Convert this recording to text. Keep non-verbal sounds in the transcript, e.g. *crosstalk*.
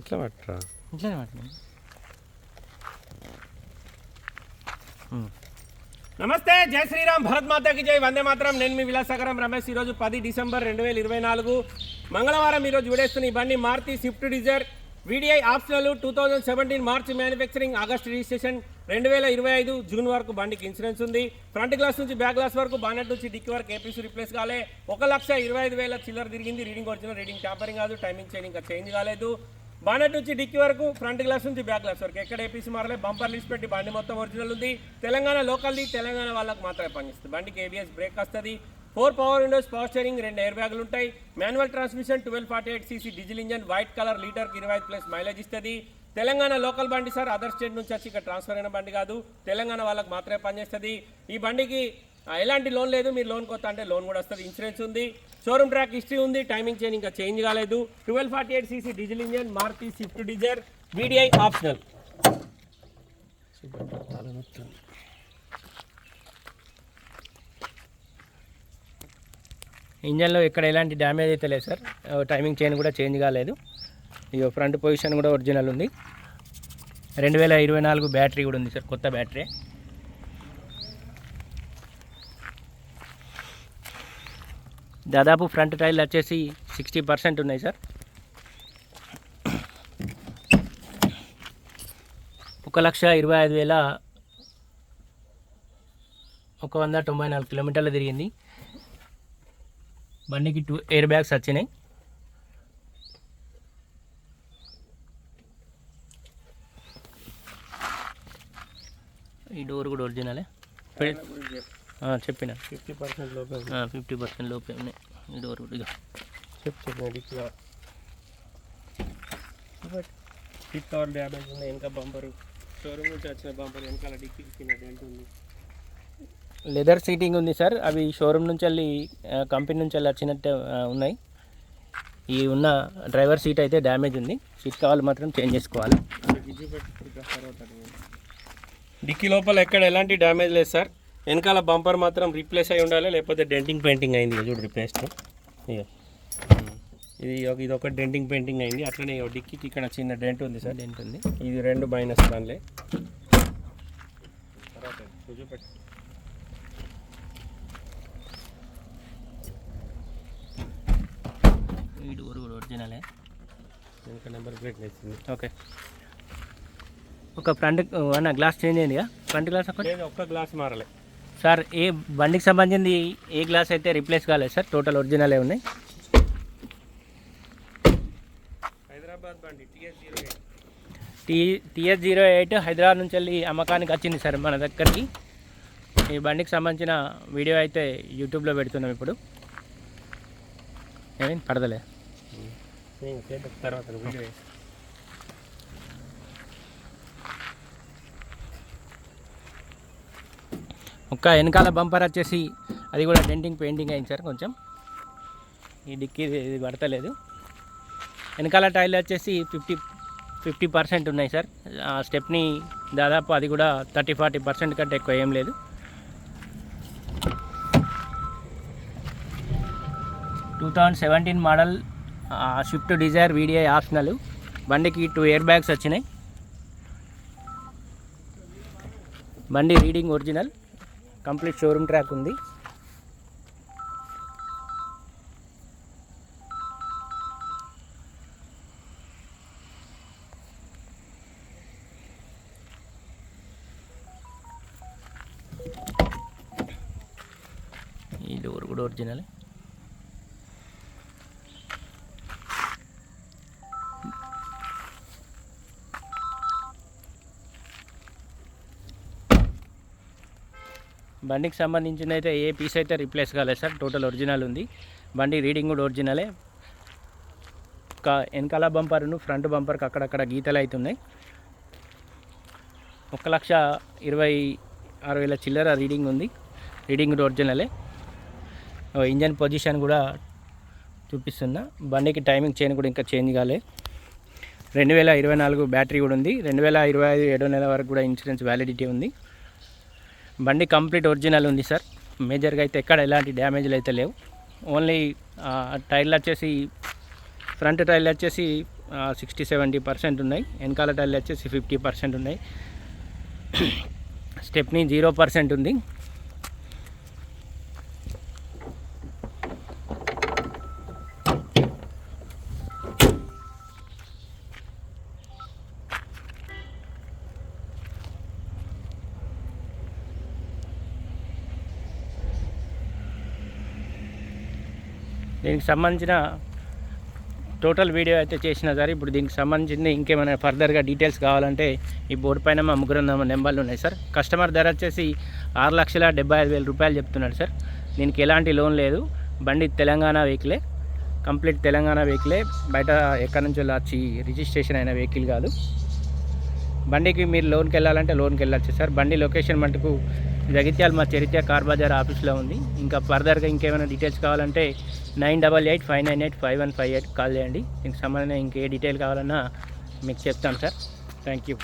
ఎట్లా పట్టరా? ఇట్లానే పట్టుకోండి నమస్తే జై శ్రీరామ్ భరత్ మాతాకి జై. వందే మాత్రం. నేను మీ విలాసకరం రమేష్. ఈరోజు పది డిసెంబర్ రెండు వేల ఇరవై నాలుగు. మంగళవారం ఈరోజు విడేస్తున్న ఈ బండి Maruti Swift Dzire VDI optional two thousand seventeen March manufacturing August registration రెండు వేల ఇరవై ఐదు జూన్ వరకు బండికి ఇన్సూరెన్స్ ఉంది. ఫ్రంట్ గ్లాస్ నుంచి బ్యాక్ గ్లాస్ వరకు బానెట్ నుంచి డిక్కి వరకు ఏపీసీ రిప్లేస్ కాలే. ఒక లక్ష ఇరవై ఐదు వేల చిల్లర తిరిగింది. రీడింగ్ ఒరిజినల్ రీడింగ్ టాపరింగ్ కాదు టైమింగ్ చైన్ ఇంకా చేంజ్ కాలేదు. బానెట్ నుంచి డిక్కి వరకు ఫ్రంట్ గ్లాస్ నుంచి బ్యాక్ గ్లాస్ వరకు. ఎక్కడ ఏపీసీ మారలే బంపర్ లిస్ట్ పెట్టి బండి మొత్తం ఒరిజినల్ ఉంది. తెలంగాణ లోకల్ది తెలంగాణ వాళ్ళకి మాత్రమే పనిస్తుంది బండికి ఏబిఎస్ బ్రేక్ వస్తుంది. Four power windows power steering రెండు ఎయిర్ బ్యాగులు ఉంటాయి. Manual transmission twelve forty eight CC diesel engine white colour లీటర్కి ఇరవై ఐదు ప్లస్ మైలేజ్ ఇస్తుంది. తెలంగాణ లోకల్ బండి సార్ అదర్ స్టేట్ నుంచి వచ్చి ఇక్కడ ట్రాన్స్ఫర్ అయిన బండి కాదు. తెలంగాణ వాళ్ళకి మాత్రమే పనిచేస్తుంది. ఈ బండికి ఎలాంటి లోన్ లేదు మీరు లోన్ కొత్త అంటే లోన్ కూడా వస్తుంది. ఇన్సూరెన్స్ ఉంది షోరూమ్ ట్రాక్ హిస్టరీ ఉంది టైమింగ్ చేంజ్ ఇంకా చేంజ్ కాలేదు. Twelve forty eight CC diesel engine Maruti Swift Dzire VDI optional ఇంజన్లో ఇక్కడ ఎలాంటి డ్యామేజ్ అయితే లేదు సార్ టైమింగ్ చైన్ కూడా చేంజ్ కాలేదు. ఇక ఫ్రంట్ పొజిషన్ కూడా ఒరిజినల్ ఉంది. రెండు వేల ఇరవై నాలుగు బ్యాటరీ కూడా ఉంది సార్ కొత్త బ్యాటరీ దాదాపు ఫ్రంట్ టైర్లు వచ్చేసి సిక్స్టీ పర్సెంట్ ఉన్నాయి సార్. ఒక లక్ష ఇరవై ఐదు వేల ఒక వంద తొంభై నాలుగు కిలోమీటర్లు తిరిగింది. బండికి టూ ఎయిర్ బ్యాగ్స్ వచ్చినాయి. ఈ డోర్ కూడా ఒరిజినలే చెప్పిన. ఫిఫ్టీ పర్సెంట్ లోపే ఫిఫ్టీ పర్సెంట్ లోపే ఉన్నాయి. డోర్ ఇక చెప్పు చెప్పండి ఫిట్ కవర్ డ్యామేజ్ ఉంది వెనక బంపర్ షోరూమ్ నుంచి వచ్చిన బంపర్ వెనకాల డిక్కి కింద డెంట్ ఉంది. లెదర్ సీటింగ్ ఉంది సార్. అవి షోరూమ్ నుంచి వెళ్ళి కంపెనీ నుంచి వెళ్ళి వచ్చినట్టే ఉన్నాయి. ఈ ఉన్న డ్రైవర్ సీట్ అయితే డ్యామేజ్ ఉంది. సీట్ కావాలి మాత్రం చేంజ్ చేసుకోవాలి. డిక్కీ లోపల ఎక్కడ ఎలాంటి డ్యామేజ్ లేదు సార్. వెనకాల బంపర్ మాత్రం రీప్లేస్ అయి ఉండాలి లేకపోతే డెంటింగ్ పెయింటింగ్ అయింది ఇక చూడు రిప్లేస్ ఇక. ఇది ఒక ఇది ఒక డెంటింగ్ పెయింటింగ్ అయింది. అట్లనే డిక్కీకి ఇక్కడ చిన్న డెంట్ ఉంది సార్. డెంట్ ఉంది. ఇది రెండు మైనస్ దానిలే. డోర్ కూడా ఒరిజినలే వెనక నెంబర్ ప్లేట్ వేసింది ఓకే ఒక ఫ్రంట్ అన్న గ్లాస్ చేంజ్ అయిందిగా ఫ్రంట్ గ్లాస్ ఒకటి? ఒక్క గ్లాస్ మారలే. సార్ ఏ బండికి సంబంధించి ఏ గ్లాస్ అయితే రీప్లేస్ కాలేదు సార్? టోటల్ ఒరిజినలే ఉన్నాయి? హైదరాబాద్ బండి TS zero eight. T TS zero eight Hyderabad నుంచి వెళ్ళి అమ్మకానికి వచ్చింది సార్ మన దగ్గరికి. ఈ బండికి సంబంధించిన వీడియో అయితే యూట్యూబ్లో పెడుతున్నాం ఇప్పుడు. ఏమైంది? పడదలే తర్వాత వీడియో ఒక్క వెనకాల బంపర్ వచ్చేసి అది కూడా డెంటింగ్ పెయింటింగ్ అయింది సార్ కొంచెం. ఈ డిక్కీ ఇది పడతలేదు. వెనకాల టైర్లు వచ్చేసి ఫిఫ్టీ ఫిఫ్టీ పర్సెంట్ ఉన్నాయి సార్. ఆ స్టెప్ని దాదాపు అది కూడా థర్టీ ఫార్టీ పర్సెంట్ కంటే ఎక్కువ ఏం లేదు. Two thousand seventeen model Swift Dzire VDI optional. బండికి టూ ఇయర్ బ్యాగ్స్ వచ్చినాయి. బండి reading original. Complete showroom track ఉంది. ఈ డోర్ కూడా ఒరిజినల్. బండికి సంబంధించిన అయితే ఏ పీస్ అయితే రిప్లేస్ కాలేదు సార్ టోటల్ ఒరిజినల్ ఉంది. బండి రీడింగ్ కూడా ఒరిజినలే ఒక వెనకాల బంపర్ను ఫ్రంట్ బంపర్కి అక్కడక్కడ గీతలు అవుతున్నాయి ఒక లక్ష ఇరవై ఆరు వేల చిల్లర రీడింగ్ ఉంది. రీడింగ్ కూడా ఒరిజినలే ఇంజన్ పొజిషన్ కూడా చూపిస్తున్నా. బండికి టైమింగ్ చైన్ కూడా ఇంకా చేంజ్ కాలే. రెండు వేల ఇరవై నాలుగు బ్యాటరీ కూడా ఉంది. రెండు వేల ఇరవై ఐదు ఏడో నెల వరకు కూడా ఇన్సూరెన్స్ వ్యాలిడిటీ ఉంది. బండి కంప్లీట్ ఒరిజినల్ ఉంది సార్. మేజర్గా అయితే ఎక్కడ ఎలాంటి డ్యామేజ్లు అయితే లేవు. ఓన్లీ టైర్లు వచ్చేసి ఫ్రంట్ టైర్లు వచ్చేసి సిక్స్టీ సెవెంటీ పర్సెంట్ ఉన్నాయి. వెనకాల టైర్లు వచ్చేసి ఫిఫ్టీ పర్సెంట్ ఉన్నాయి. *clears throat* స్టెప్ని జీరో పర్సెంట్ ఉంది. దీనికి సంబంధించిన టోటల్ వీడియో అయితే చేసిన సార్. ఇప్పుడు దీనికి సంబంధించింది ఇంకేమైనా ఫర్దర్గా డీటెయిల్స్ కావాలంటే ఈ బోర్డు పైన మా ముగ్గురు నెంబర్లు ఉన్నాయి సార్. కస్టమర్ ధర వచ్చేసి ఆరు లక్షల డెబ్బై ఐదు వేల రూపాయలు చెప్తున్నాడు సార్. దీనికి ఎలాంటి లోన్ లేదు. బండి తెలంగాణ వెహికలే. కంప్లీట్ తెలంగాణ వెహికలే. బయట ఎక్కడి నుంచి వచ్చి రిజిస్ట్రేషన్ అయిన వెహికల్ కాదు. బండికి మీరు లోన్కి వెళ్ళాలంటే లోన్కి వెళ్ళచ్చు సార్. బండి లొకేషన్ మటుకు జగిత్యాల మా చరిత్ర కార్ బజార్ ఆఫీస్లో ఉంది. ఇంకా ఫర్దర్గా ఇంకేమైనా డీటెయిల్స్ కావాలంటే nine double eight five nine eight five one five eight call చేయండి. దీనికి సంబంధించిన ఇంకే డీటెయిల్ కావాలన్నా మీకు చెప్తాను సార్. Thank you.